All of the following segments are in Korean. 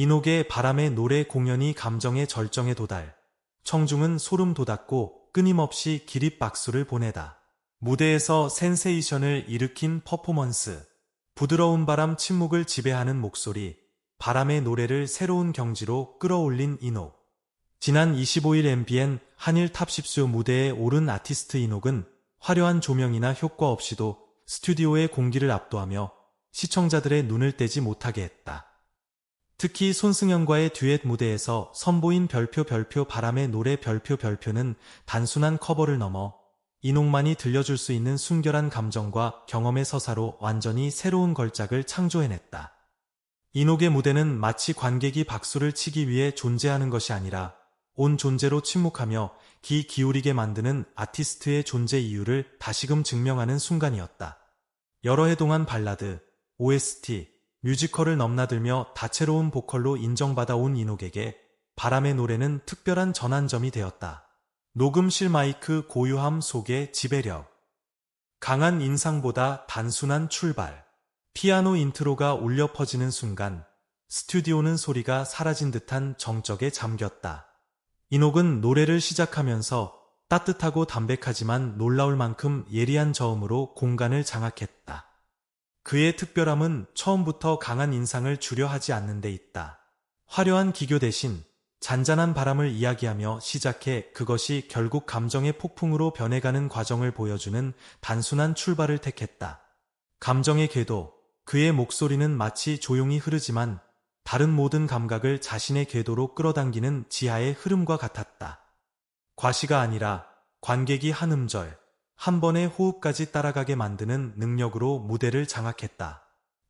이녹의 바람의 노래 공연이 감정의 절정에 도달. 청중은 소름 돋았고 끊임없이 기립박수를 보내다. 무대에서 센세이션을 일으킨 퍼포먼스. 부드러운 바람 침묵을 지배하는 목소리. 바람의 노래를 새로운 경지로 끌어올린 이녹. 지난 25일 MBN 한일 탑10수 무대에 오른 아티스트 이녹은 화려한 조명이나 효과 없이도 스튜디오의 공기를 압도하며 시청자들의 눈을 떼지 못하게 했다. 특히 손승연과의 듀엣 무대에서 선보인 별표 별표 바람의 노래 별표 별표는 단순한 커버를 넘어 이녹만이 들려줄 수 있는 순결한 감정과 경험의 서사로 완전히 새로운 걸작을 창조해냈다. 이녹의 무대는 마치 관객이 박수를 치기 위해 존재하는 것이 아니라 온 존재로 침묵하며 귀 기울이게 만드는 아티스트의 존재 이유를 다시금 증명하는 순간이었다. 여러 해 동안 발라드, OST, 뮤지컬을 넘나들며 다채로운 보컬로 인정받아온 이녹에게 바람의 노래는 특별한 전환점이 되었다. 녹음실 마이크 고유함 속의 지배력. 강한 인상보다 단순한 출발. 피아노 인트로가 울려 퍼지는 순간 스튜디오는 소리가 사라진 듯한 정적에 잠겼다. 이녹은 노래를 시작하면서 따뜻하고 담백하지만 놀라울 만큼 예리한 저음으로 공간을 장악했다. 그의 특별함은 처음부터 강한 인상을 주려 하지 않는 데 있다. 화려한 기교 대신 잔잔한 바람을 이야기하며 시작해 그것이 결국 감정의 폭풍으로 변해가는 과정을 보여주는 단순한 출발을 택했다. 감정의 궤도, 그의 목소리는 마치 조용히 흐르지만 다른 모든 감각을 자신의 궤도로 끌어당기는 지하의 흐름과 같았다. 과시가 아니라 관객이 한 음절, 한 번의 호흡까지 따라가게 만드는 능력으로 무대를 장악했다.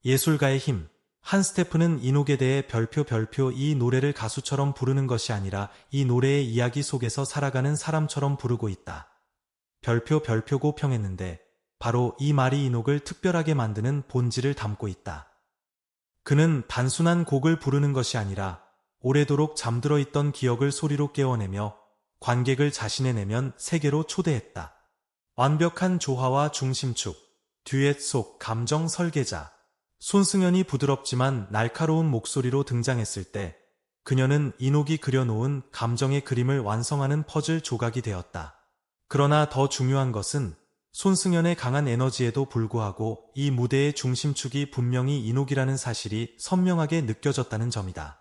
예술가의 힘. 한 스태프는 이녹에 대해 별표 별표 이 노래를 가수처럼 부르는 것이 아니라 이 노래의 이야기 속에서 살아가는 사람처럼 부르고 있다. 별표 별표고 평했는데 바로 이 말이 이녹을 특별하게 만드는 본질을 담고 있다. 그는 단순한 곡을 부르는 것이 아니라 오래도록 잠들어 있던 기억을 소리로 깨워내며 관객을 자신의 내면 세계로 초대했다. 완벽한 조화와 중심축, 듀엣 속 감정 설계자. 손승연이 부드럽지만 날카로운 목소리로 등장했을 때 그녀는 이녹이 그려놓은 감정의 그림을 완성하는 퍼즐 조각이 되었다. 그러나 더 중요한 것은 손승연의 강한 에너지에도 불구하고 이 무대의 중심축이 분명히 이녹이라는 사실이 선명하게 느껴졌다는 점이다.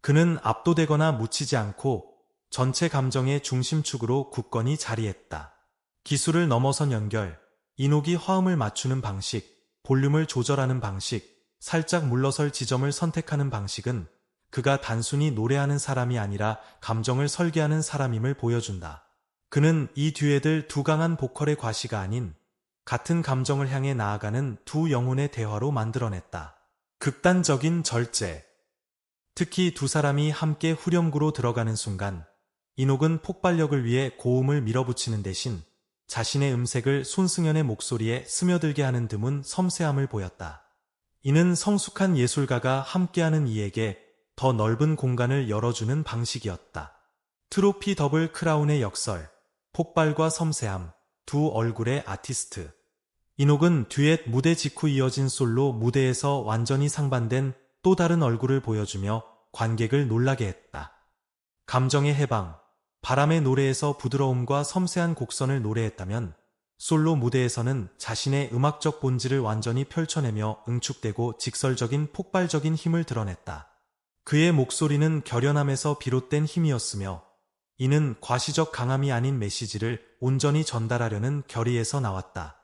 그는 압도되거나 묻히지 않고 전체 감정의 중심축으로 굳건히 자리했다. 기술을 넘어선 연결, 이녹이 화음을 맞추는 방식, 볼륨을 조절하는 방식, 살짝 물러설 지점을 선택하는 방식은 그가 단순히 노래하는 사람이 아니라 감정을 설계하는 사람임을 보여준다. 그는 이 듀엣을 두 강한 보컬의 과시가 아닌 같은 감정을 향해 나아가는 두 영혼의 대화로 만들어냈다. 극단적인 절제. 특히 두 사람이 함께 후렴구로 들어가는 순간 이녹은 폭발력을 위해 고음을 밀어붙이는 대신 자신의 음색을 손승연의 목소리에 스며들게 하는 드문 섬세함을 보였다. 이는 성숙한 예술가가 함께하는 이에게 더 넓은 공간을 열어주는 방식이었다. 트로피 더블 크라운의 역설. 폭발과 섬세함, 두 얼굴의 아티스트. 이녹은 듀엣 무대 직후 이어진 솔로 무대에서 완전히 상반된 또 다른 얼굴을 보여주며 관객을 놀라게 했다. 감정의 해방, 바람의 노래에서 부드러움과 섬세한 곡선을 노래했다면 솔로 무대에서는 자신의 음악적 본질을 완전히 펼쳐내며 응축되고 직설적인 폭발적인 힘을 드러냈다. 그의 목소리는 결연함에서 비롯된 힘이었으며 이는 과시적 강함이 아닌 메시지를 온전히 전달하려는 결의에서 나왔다.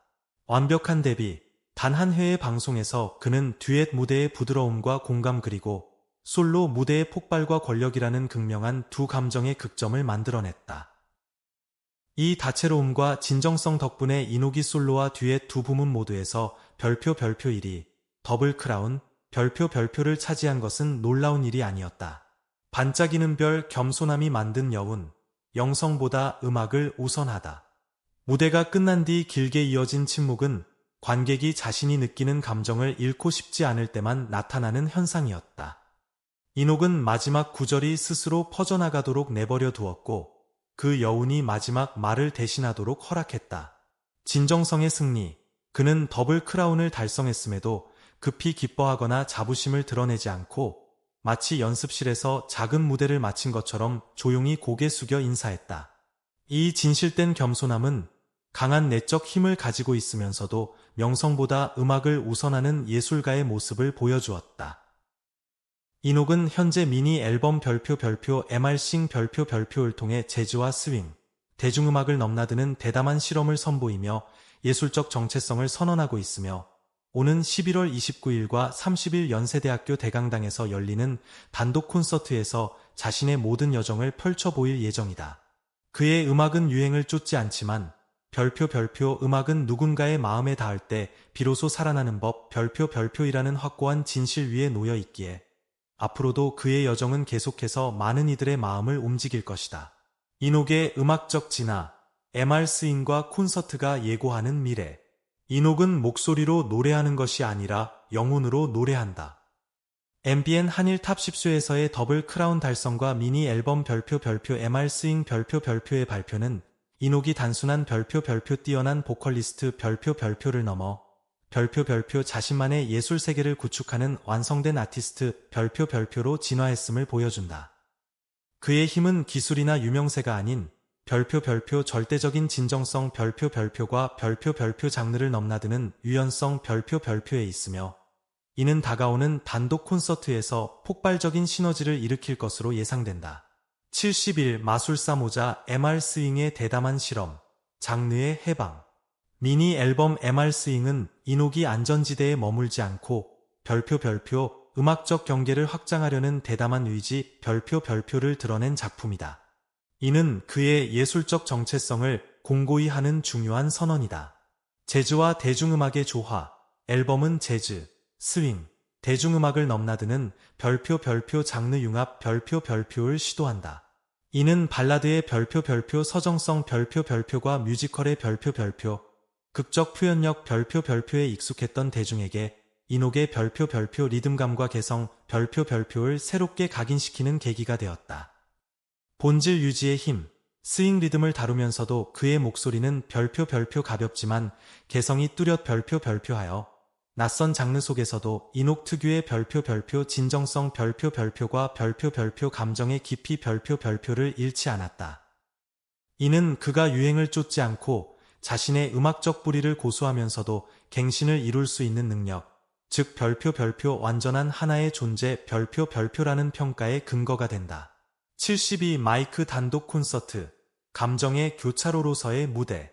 완벽한 대비, 단한 회의 방송에서 그는 듀엣 무대의 부드러움과 공감 그리고 솔로 무대의 폭발과 권력이라는 극명한 두 감정의 극점을 만들어냈다. 이 다채로움과 진정성 덕분에 이노기 솔로와 듀엣 두 부문 모두에서 별표 별표 1위, 더블 크라운, 별표 별표를 차지한 것은 놀라운 일이 아니었다. 반짝이는 별 겸손함이 만든 여운, 영성보다 음악을 우선하다. 무대가 끝난 뒤 길게 이어진 침묵은 관객이 자신이 느끼는 감정을 잃고 싶지 않을 때만 나타나는 현상이었다. 이녹은 마지막 구절이 스스로 퍼져나가도록 내버려 두었고 그 여운이 마지막 말을 대신하도록 허락했다. 진정성의 승리. 그는 더블 크라운을 달성했음에도 급히 기뻐하거나 자부심을 드러내지 않고 마치 연습실에서 작은 무대를 마친 것처럼 조용히 고개 숙여 인사했다. 이 진실된 겸손함은 강한 내적 힘을 가지고 있으면서도 명성보다 음악을 우선하는 예술가의 모습을 보여주었다. 이녹은 현재 미니 앨범 별표 별표 MR싱 별표 별표를 통해 재즈와 스윙, 대중음악을 넘나드는 대담한 실험을 선보이며 예술적 정체성을 선언하고 있으며 오는 11월 29일과 30일 연세대학교 대강당에서 열리는 단독 콘서트에서 자신의 모든 여정을 펼쳐 보일 예정이다. 그의 음악은 유행을 쫓지 않지만 별표 별표 음악은 누군가의 마음에 닿을 때 비로소 살아나는 법 별표 별표이라는 확고한 진실 위에 놓여 있기에 앞으로도 그의 여정은 계속해서 많은 이들의 마음을 움직일 것이다. 이녹의 음악적 진화, MR 스윙과 콘서트가 예고하는 미래. 이녹은 목소리로 노래하는 것이 아니라 영혼으로 노래한다. MBN 한일 탑 10수에서의 더블 크라운 달성과 미니 앨범 별표 별표 MR 스윙 별표 별표의 발표는 이녹이 단순한 별표 별표 뛰어난 보컬리스트 별표 별표를 넘어 별표 별표 자신만의 예술 세계를 구축하는 완성된 아티스트 별표 별표로 진화했음을 보여준다. 그의 힘은 기술이나 유명세가 아닌 별표 별표 절대적인 진정성 별표 별표과 별표 별표 장르를 넘나드는 유연성 별표 별표에 있으며 이는 다가오는 단독 콘서트에서 폭발적인 시너지를 일으킬 것으로 예상된다. 70일 마술사 모자 MR 스윙의 대담한 실험, 장르의 해방 미니 앨범 MR 스윙은 이녹이 안전지대에 머물지 않고 별표 별표 음악적 경계를 확장하려는 대담한 의지 별표 별표를 드러낸 작품이다. 이는 그의 예술적 정체성을 공고히 하는 중요한 선언이다. 재즈와 대중음악의 조화, 앨범은 재즈, 스윙, 대중음악을 넘나드는 별표 별표 장르 융합 별표 별표를 시도한다. 이는 발라드의 별표 별표 서정성 별표 별표과 뮤지컬의 별표 별표, 극적 표현력 별표 별표에 익숙했던 대중에게 이녹의 별표 별표 리듬감과 개성 별표 별표를 새롭게 각인시키는 계기가 되었다. 본질 유지의 힘, 스윙 리듬을 다루면서도 그의 목소리는 별표 별표 가볍지만 개성이 뚜렷 별표 별표하여 낯선 장르 속에서도 이녹 특유의 별표 별표 진정성 별표 별표과 별표 별표 감정의 깊이 별표 별표를 잃지 않았다. 이는 그가 유행을 쫓지 않고 자신의 음악적 뿌리를 고수하면서도 갱신을 이룰 수 있는 능력, 즉 별표 별표 완전한 하나의 존재 별표 별표라는 평가의 근거가 된다. 72 마이크 단독 콘서트 감정의 교차로로서의 무대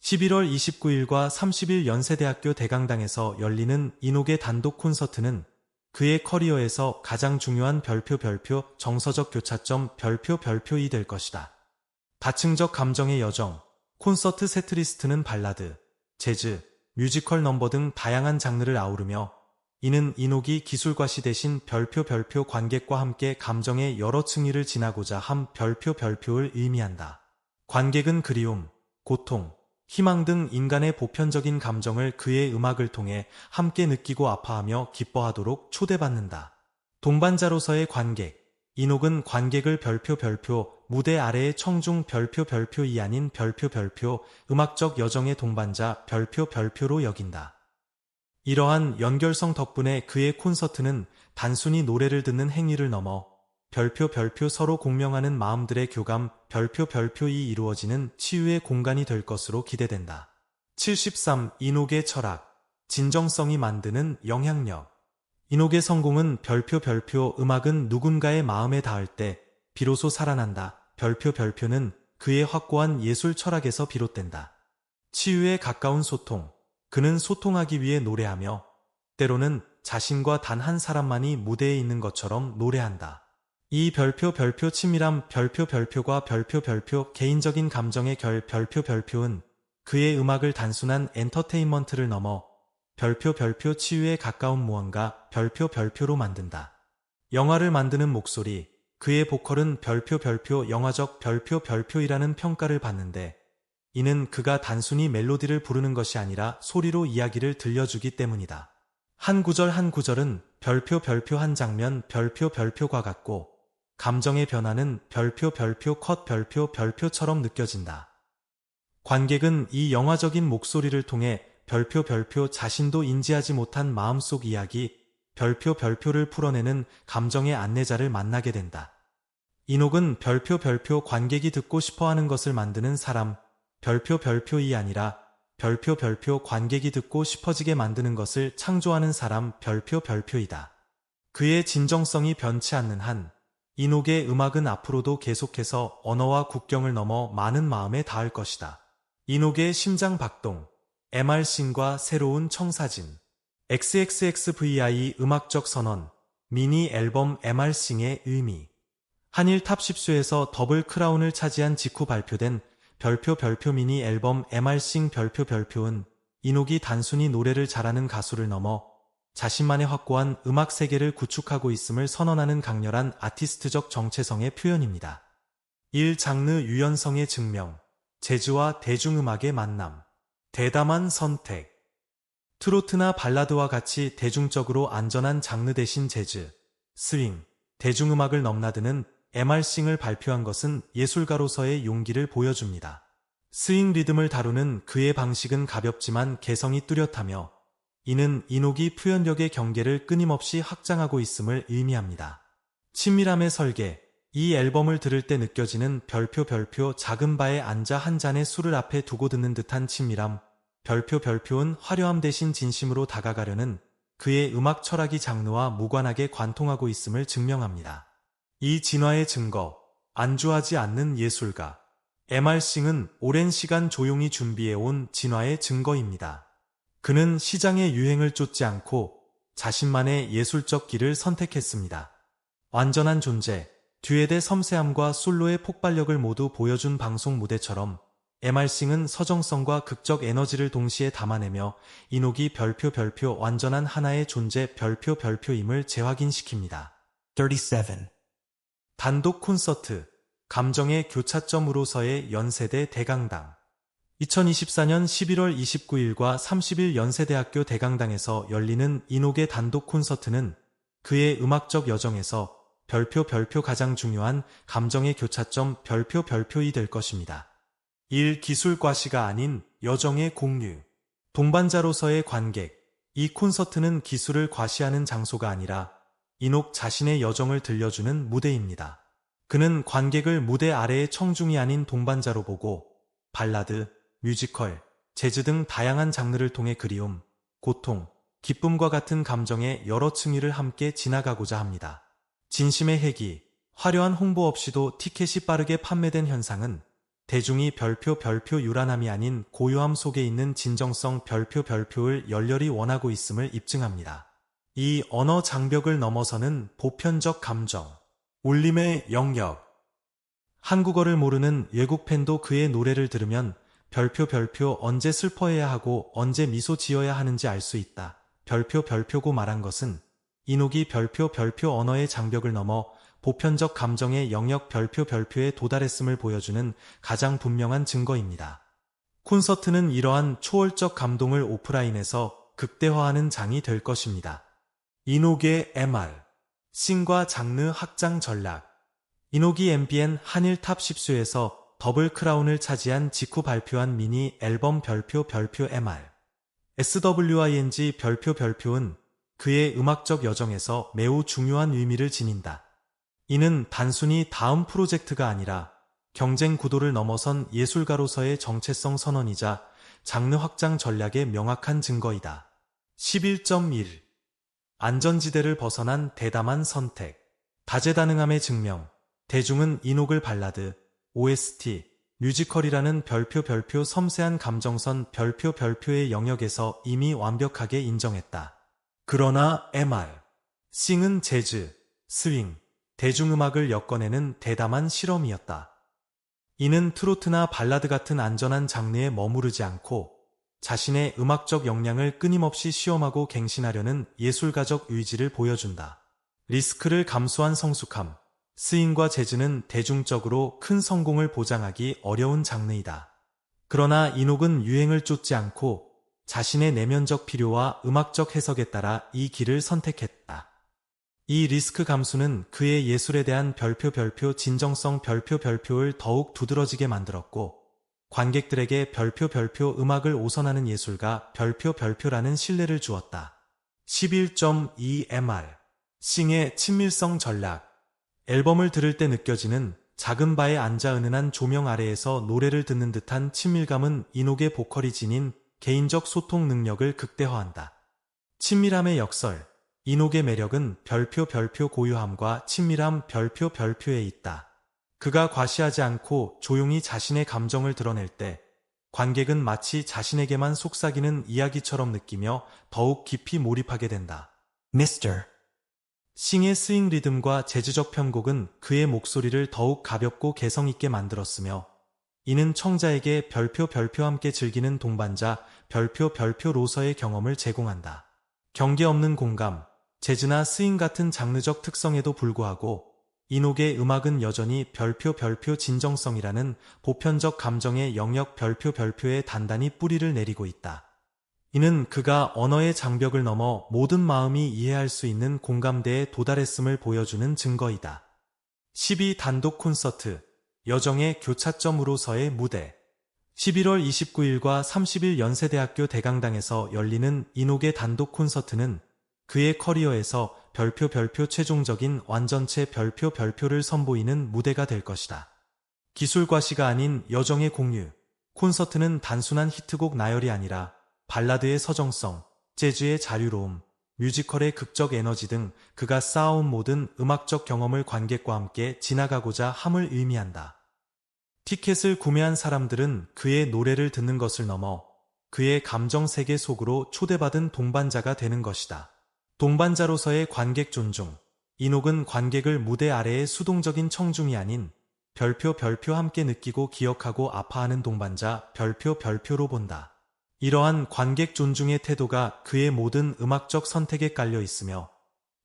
11월 29일과 30일 연세대학교 대강당에서 열리는 이녹의 단독 콘서트는 그의 커리어에서 가장 중요한 별표 별표 정서적 교차점 별표 별표이 될 것이다. 다층적 감정의 여정 콘서트 세트리스트는 발라드, 재즈, 뮤지컬 넘버 등 다양한 장르를 아우르며 이는 이녹이 기술과시 대신 별표 별표 관객과 함께 감정의 여러 층위를 지나고자 함 별표 별표를 의미한다. 관객은 그리움, 고통, 희망 등 인간의 보편적인 감정을 그의 음악을 통해 함께 느끼고 아파하며 기뻐하도록 초대받는다. 동반자로서의 관객, 이녹은 관객을 별표 별표 무대 아래의 청중 별표 별표 이 아닌 별표 별표 음악적 여정의 동반자 별표 별표로 여긴다. 이러한 연결성 덕분에 그의 콘서트는 단순히 노래를 듣는 행위를 넘어 별표 별표 서로 공명하는 마음들의 교감 별표 별표이 이루어지는 치유의 공간이 될 것으로 기대된다. 73. 이녹의 철학 진정성이 만드는 영향력 이녹의 성공은 별표 별표 음악은 누군가의 마음에 닿을 때 비로소 살아난다. 별표 별표는 그의 확고한 예술 철학에서 비롯된다. 치유에 가까운 소통. 그는 소통하기 위해 노래하며 때로는 자신과 단 한 사람만이 무대에 있는 것처럼 노래한다. 이 별표 별표 친밀함 별표 별표과 별표 별표 개인적인 감정의 결 별표 별표는 그의 음악을 단순한 엔터테인먼트를 넘어 별표 별표 치유에 가까운 무언가 별표 별표로 만든다. 영화를 만드는 목소리, 그의 보컬은 별표 별표 영화적 별표 별표이라는 평가를 받는데 이는 그가 단순히 멜로디를 부르는 것이 아니라 소리로 이야기를 들려주기 때문이다. 한 구절 한 구절은 별표 별표 한 장면 별표 별표과 같고 감정의 변화는 별표 별표 컷 별표 별표처럼 느껴진다. 관객은 이 영화적인 목소리를 통해 별표 별표 자신도 인지하지 못한 마음속 이야기, 별표 별표를 풀어내는 감정의 안내자를 만나게 된다. 이녹은 별표 별표 관객이 듣고 싶어 하는 것을 만드는 사람, 별표 별표이 아니라 별표 별표 관객이 듣고 싶어지게 만드는 것을 창조하는 사람 별표 별표이다. 그의 진정성이 변치 않는 한 이녹의 음악은 앞으로도 계속해서 언어와 국경을 넘어 많은 마음에 닿을 것이다. 이녹의 심장 박동, MR싱과 새로운 청사진, XXXVI 음악적 선언, 미니 앨범 MR싱의 의미, 한일 탑 10수에서 더블 크라운을 차지한 직후 발표된 별표 별표 미니 앨범 MR싱 별표 별표은 이녹이 단순히 노래를 잘하는 가수를 넘어 자신만의 확고한 음악 세계를 구축하고 있음을 선언하는 강렬한 아티스트적 정체성의 표현입니다. 1. 장르 유연성의 증명, 재즈와 대중음악의 만남, 대담한 선택, 트로트나 발라드와 같이 대중적으로 안전한 장르 대신 재즈, 스윙, 대중음악을 넘나드는 MR싱을 발표한 것은 예술가로서의 용기를 보여줍니다. 스윙 리듬을 다루는 그의 방식은 가볍지만 개성이 뚜렷하며 이는 이녹이 표현력의 경계를 끊임없이 확장하고 있음을 의미합니다. 친밀함의 설계 이 앨범을 들을 때 느껴지는 별표 별표 작은 바에 앉아 한 잔의 술을 앞에 두고 듣는 듯한 친밀함 별표 별표는 화려함 대신 진심으로 다가가려는 그의 음악 철학이 장르와 무관하게 관통하고 있음을 증명합니다. 이 진화의 증거, 안주하지 않는 예술가. MR싱은 오랜 시간 조용히 준비해온 진화의 증거입니다. 그는 시장의 유행을 쫓지 않고 자신만의 예술적 길을 선택했습니다. 완전한 존재, 듀엣의 섬세함과 솔로의 폭발력을 모두 보여준 방송 무대처럼 MR싱은 서정성과 극적 에너지를 동시에 담아내며 이녹이 별표 별표 완전한 하나의 존재 별표 별표임을 재확인시킵니다. 37. 단독 콘서트 감정의 교차점으로서의 연세대 대강당 2024년 11월 29일과 30일 연세대학교 대강당에서 열리는 이녹의 단독 콘서트는 그의 음악적 여정에서 별표 별표 가장 중요한 감정의 교차점 별표 별표이 될 것입니다. 1. 기술과시가 아닌 여정의 공유 동반자로서의 관객 이 콘서트는 기술을 과시하는 장소가 아니라 이녹 자신의 여정을 들려주는 무대입니다. 그는 관객을 무대 아래의 청중이 아닌 동반자로 보고 발라드, 뮤지컬, 재즈 등 다양한 장르를 통해 그리움, 고통, 기쁨과 같은 감정의 여러 층위를 함께 지나가고자 합니다. 진심의 핵이 화려한 홍보 없이도 티켓이 빠르게 판매된 현상은 대중이 별표 별표 유란함이 아닌 고요함 속에 있는 진정성 별표 별표를 열렬히 원하고 있음을 입증합니다. 이 언어 장벽을 넘어서는 보편적 감정, 울림의 영역. 한국어를 모르는 외국 팬도 그의 노래를 들으면 별표 별표 언제 슬퍼해야 하고 언제 미소 지어야 하는지 알 수 있다. 별표 별표고 말한 것은 이녹이 별표 별표 언어의 장벽을 넘어 보편적 감정의 영역 별표 별표에 도달했음을 보여주는 가장 분명한 증거입니다. 콘서트는 이러한 초월적 감동을 오프라인에서 극대화하는 장이 될 것입니다. 이녹의 MR, 싱과 장르 확장 전략 이녹이 MBN 한일 탑 10수에서 더블 크라운을 차지한 직후 발표한 미니 앨범 별표 별표 MR SWING 별표 별표는 그의 음악적 여정에서 매우 중요한 의미를 지닌다. 이는 단순히 다음 프로젝트가 아니라 경쟁 구도를 넘어선 예술가로서의 정체성 선언이자 장르 확장 전략의 명확한 증거이다. 11.1 안전지대를 벗어난 대담한 선택. 다재다능함의 증명. 대중은 이녹을 발라드, OST, 뮤지컬이라는 별표 별표 섬세한 감정선 별표 별표의 영역에서 이미 완벽하게 인정했다. 그러나 MR, 싱은 재즈, 스윙, 대중음악을 엮어내는 대담한 실험이었다. 이는 트로트나 발라드 같은 안전한 장르에 머무르지 않고 자신의 음악적 역량을 끊임없이 시험하고 갱신하려는 예술가적 의지를 보여준다. 리스크를 감수한 성숙함, 스윙과 재즈는 대중적으로 큰 성공을 보장하기 어려운 장르이다. 그러나 이녹은 유행을 쫓지 않고 자신의 내면적 필요와 음악적 해석에 따라 이 길을 선택했다. 이 리스크 감수는 그의 예술에 대한 별표 별표 진정성 별표 별표를 더욱 두드러지게 만들었고 관객들에게 별표 별표 음악을 오선하는 예술가 별표 별표라는 신뢰를 주었다. 11.2mr 싱의 친밀성 전략 앨범을 들을 때 느껴지는 작은 바에 앉아 은은한 조명 아래에서 노래를 듣는 듯한 친밀감은 이녹의 보컬이 지닌 개인적 소통 능력을 극대화한다. 친밀함의 역설 이녹의 매력은 별표 별표 고유함과 친밀함 별표 별표에 있다. 그가 과시하지 않고 조용히 자신의 감정을 드러낼 때 관객은 마치 자신에게만 속삭이는 이야기처럼 느끼며 더욱 깊이 몰입하게 된다. Mr. 싱의 스윙 리듬과 재즈적 편곡은 그의 목소리를 더욱 가볍고 개성있게 만들었으며 이는 청자에게 별표 별표 함께 즐기는 동반자 별표 별표로서의 경험을 제공한다. 경계 없는 공감, 재즈나 스윙 같은 장르적 특성에도 불구하고 이녹의 음악은 여전히 별표 별표 진정성이라는 보편적 감정의 영역 별표 별표에 단단히 뿌리를 내리고 있다. 이는 그가 언어의 장벽을 넘어 모든 마음이 이해할 수 있는 공감대에 도달했음을 보여주는 증거이다. 12 단독 콘서트 여정의 교차점으로서의 무대 11월 29일과 30일 연세대학교 대강당에서 열리는 이녹의 단독 콘서트는 그의 커리어에서 별표 별표 최종적인 완전체 별표 별표를 선보이는 무대가 될 것이다. 기술과시가 아닌 여정의 공유 콘서트는 단순한 히트곡 나열이 아니라 발라드의 서정성, 재즈의 자유로움, 뮤지컬의 극적 에너지 등 그가 쌓아온 모든 음악적 경험을 관객과 함께 지나가고자 함을 의미한다. 티켓을 구매한 사람들은 그의 노래를 듣는 것을 넘어 그의 감정 세계 속으로 초대받은 동반자가 되는 것이다. 동반자로서의 관객 존중. 이녹은 관객을 무대 아래의 수동적인 청중이 아닌 별표 별표 함께 느끼고 기억하고 아파하는 동반자 별표 별표로 본다. 이러한 관객 존중의 태도가 그의 모든 음악적 선택에 깔려 있으며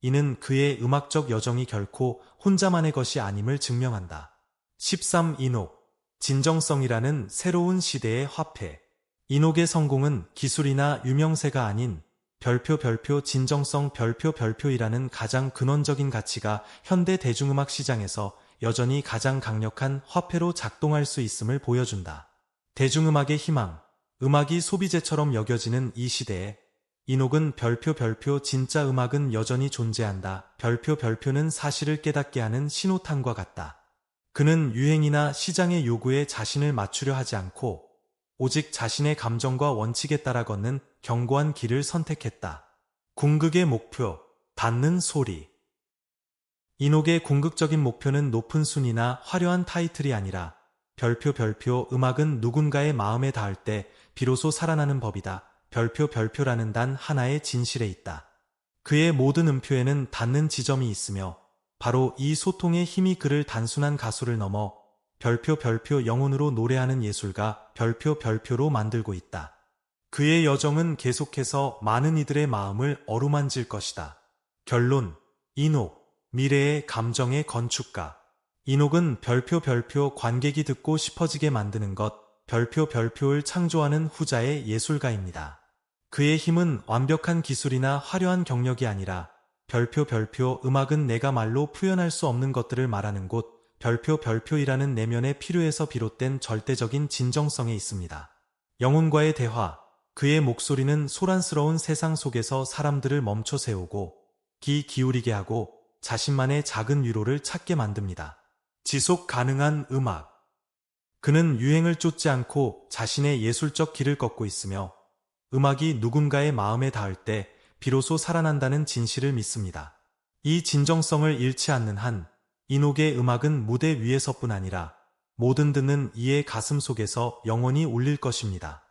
이는 그의 음악적 여정이 결코 혼자만의 것이 아님을 증명한다. 13. 이녹 진정성이라는 새로운 시대의 화폐 이녹의 성공은 기술이나 유명세가 아닌 별표 별표 진정성 별표 별표이라는 가장 근원적인 가치가 현대 대중음악 시장에서 여전히 가장 강력한 화폐로 작동할 수 있음을 보여준다. 대중음악의 희망, 음악이 소비재처럼 여겨지는 이 시대에 이녹은 별표 별표 진짜 음악은 여전히 존재한다. 별표 별표는 사실을 깨닫게 하는 신호탄과 같다. 그는 유행이나 시장의 요구에 자신을 맞추려 하지 않고 오직 자신의 감정과 원칙에 따라 걷는 견고한 길을 선택했다. 궁극의 목표, 닿는 소리. 이녹의 궁극적인 목표는 높은 순위나 화려한 타이틀이 아니라 별표 별표 음악은 누군가의 마음에 닿을 때 비로소 살아나는 법이다. 별표 별표라는 단 하나의 진실에 있다. 그의 모든 음표에는 닿는 지점이 있으며 바로 이 소통의 힘이 그를 단순한 가수를 넘어 별표 별표 영혼으로 노래하는 예술가 별표 별표로 만들고 있다. 그의 여정은 계속해서 많은 이들의 마음을 어루만질 것이다. 결론 이녹 미래의 감정의 건축가 이녹은 별표 별표 관객이 듣고 싶어지게 만드는 것 별표 별표를 창조하는 후자의 예술가입니다. 그의 힘은 완벽한 기술이나 화려한 경력이 아니라 별표 별표 음악은 내가 말로 표현할 수 없는 것들을 말하는 곳 별표 별표이라는 내면의 필요에서 비롯된 절대적인 진정성에 있습니다. 영혼과의 대화, 그의 목소리는 소란스러운 세상 속에서 사람들을 멈춰 세우고 귀 기울이게 하고 자신만의 작은 위로를 찾게 만듭니다. 지속 가능한 음악, 그는 유행을 쫓지 않고 자신의 예술적 길을 걷고 있으며 음악이 누군가의 마음에 닿을 때 비로소 살아난다는 진실을 믿습니다. 이 진정성을 잃지 않는 한 이녹의 음악은 무대 위에서뿐 아니라 모든 듣는 이의 가슴 속에서 영원히 울릴 것입니다.